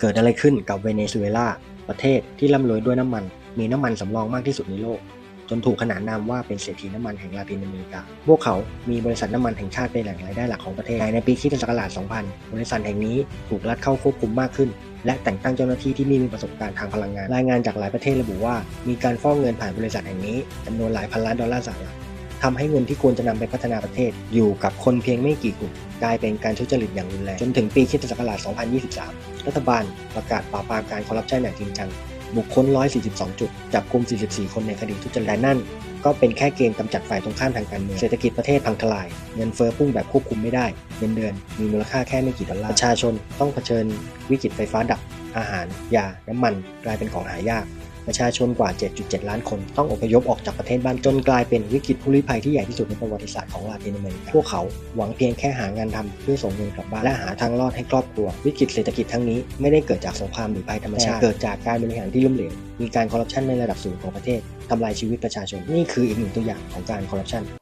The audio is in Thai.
เกิดอะไรขึ้นกับเวเนซุเอลาประเทศที่ร่ำรวยด้วยน้ำมัน มีน้ำมันสำรองมากที่สุดในโลก จนถูกขนานนามว่าเป็นเศรษฐีน้ำมันแห่งลาตินอเมริกา พวกเขามีบริษัทน้ำมันแห่งชาติเป็นแหล่งรายได้หลักของประเทศในปีคริสตศักราช 2000 บริษัทแห่งนี้ถูกรัฐเข้าควบคุมมากขึ้น และแต่งตั้งเจ้าหน้าที่ที่ม่มีประสบการณ์ทางพลังงาน รายงานจากหลายประเทศระบุว่า มีการฟอกเงินผ่านบริษัทแห่งนี้จำนวนหลายพันล้านดอลลาร์สหรัฐ ทำให้เงินที่ควรจะนำไปพัฒนาประเทศ อยู่กับคนเพียงไม่กี่กลุ่มกลายเป็นการทุจริตอย่างรุนแรงจนถึงปีคิศักราช 2023 รัฐบาลประกาศปราบปรามการคอร์รัปชันอย่างจริงจัง บุคคล 142 จุด จับกลุ่ม 44 คนในคดีทุจริตนั่น ก็เป็นแค่เกมกำจัดฝ่ายตรงข้ามทางการเมือง เศรษฐกิจประเทศพังทลาย เงินเฟ้อพุ่งแบบควบคุมไม่ได้ เงินเดือน มีมูลค่าแค่ไม่กี่ดอลลาร์ ประชาชนต้องเผชิญวิกฤตไฟฟ้าดับ อาหาร ยา น้ำมัน กลายเป็นของหายาก ประชาชนกว่า 7.7 ล้านคนต้องอพยพออกจากประเทศบ้านจนกลายเป็นวิกฤตผู้ลี้ภัยที่ใหญ่ที่สุดในประวัติศาสตร์ของลาตินอเมริกา พวกเขาหวังเพียงแค่หางานทำเพื่อส่งเงินกลับบ้านและหาทางรอดให้ครอบครัว วิกฤตเศรษฐกิจทั้งนี้ไม่ได้เกิดจากสงครามหรือภัยธรรมชาติ เกิดจากการบริหารที่ล้มเหลว มีการคอร์รัปชันในระดับสูงของประเทศทำลายชีวิตประชาชน นี่คืออีกหนึ่งตัวอย่างของการคอร์รัปชัน